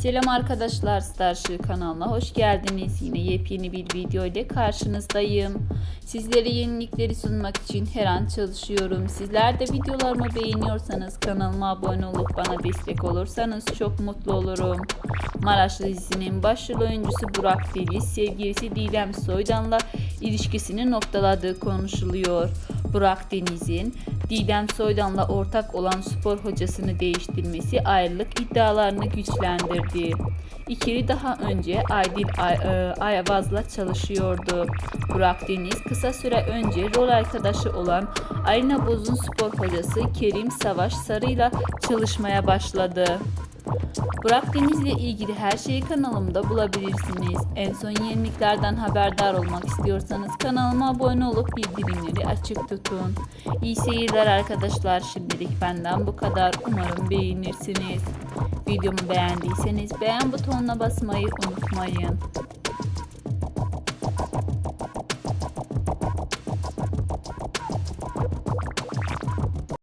Selam arkadaşlar Starship kanalına hoş geldiniz. Yine yepyeni bir video ile karşınızdayım. Sizlere yenilikleri sunmak için her an çalışıyorum. Sizler de videolarımı beğeniyorsanız kanalıma abone olup bana destek olursanız çok mutlu olurum. Maraşlı dizinin başrol oyuncusu Burak Deniz sevgilisi Didem Soydan'la ilişkisini noktaladığı konuşuluyor. Burak Deniz'in Didem Soydan'la ortak olan spor hocasını değiştirmesi ayrılık iddialarını güçlendirdi. İkili daha önce Aydil Ay- e, çalışıyordu. Burak Deniz kısa süre önce rol arkadaşı olan Arina Boz'un spor hocası Kerim Savaş Sarı'yla çalışmaya başladı. Burak Deniz'le ilgili her şeyi kanalımda bulabilirsiniz. En son yeniliklerden haberdar olmak istiyorsanız kanalıma abone olup bildirimleri açık tutun. İyi seyirler arkadaşlar. Şimdilik benden bu kadar. Umarım beğenirsiniz. Videomu beğendiyseniz beğen butonuna basmayı unutmayın.